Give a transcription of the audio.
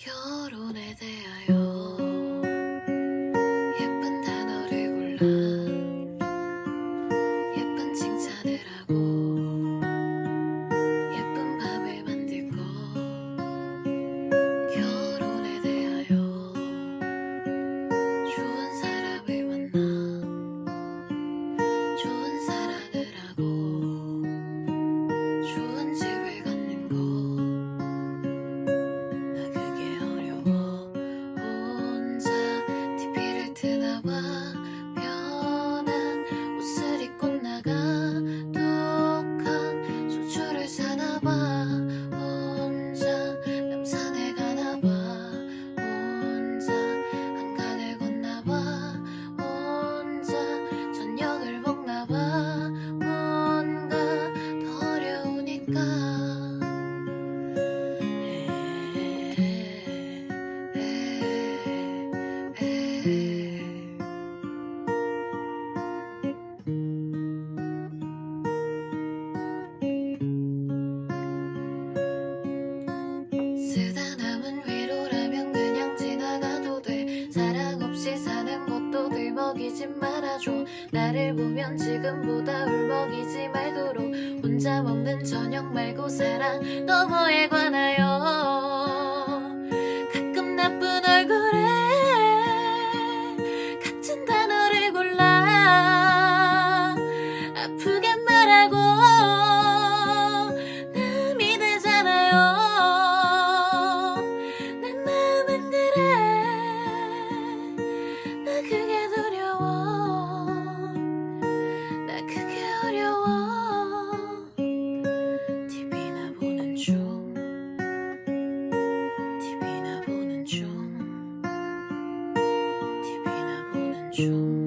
결혼에 대해 울지 말아줘. 나를 보면 지금보다 울먹이지 말도록. 혼자 먹는 저녁 말고 사랑 너머에 관하여? baixo.